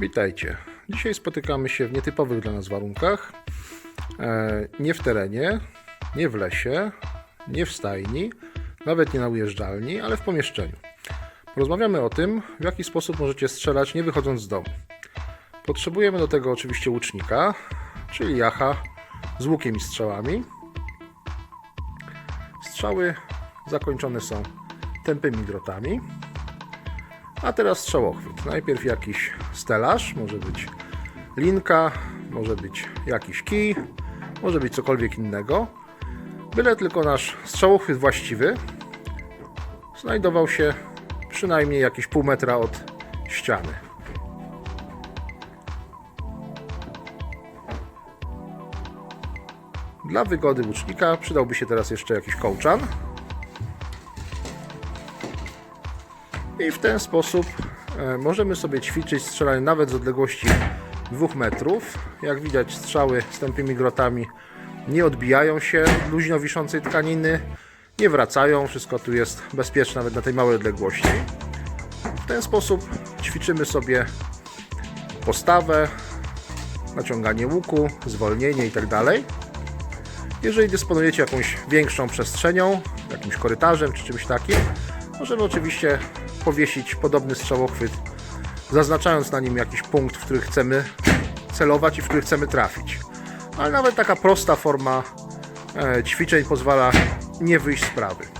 Witajcie. Dzisiaj spotykamy się w nietypowych dla nas warunkach. E, nie w terenie, nie w lesie, nie w stajni, nawet nie na ujeżdżalni, ale w pomieszczeniu. Porozmawiamy o tym, w jaki sposób możecie strzelać nie wychodząc z domu. Potrzebujemy do tego oczywiście łucznika, czyli jacha z łukiem i strzałami. Strzały zakończone są tępymi drotami. A teraz strzałochwyt. Najpierw jakiś stelaż, może być linka, może być jakiś kij, może być cokolwiek innego. Byle tylko nasz strzałochwyt właściwy znajdował się przynajmniej jakieś pół metra od ściany. Dla wygody łucznika przydałby się teraz jeszcze jakiś kołczan. I w ten sposób e, możemy sobie ćwiczyć strzelanie nawet z odległości 2 metrów. Jak widać strzały z tępymi grotami nie odbijają się luźno wiszącej tkaniny, nie wracają, wszystko tu jest bezpieczne nawet na tej małej odległości. W ten sposób ćwiczymy sobie postawę, naciąganie łuku, zwolnienie itd. Jeżeli dysponujecie jakąś większą przestrzenią, jakimś korytarzem czy czymś takim, możemy oczywiście powiesić podobny strzałochwyt, zaznaczając na nim jakiś punkt, w który chcemy celować i w który chcemy trafić. Ale nawet taka prosta forma e, ćwiczeń pozwala nie wyjść z sprawy.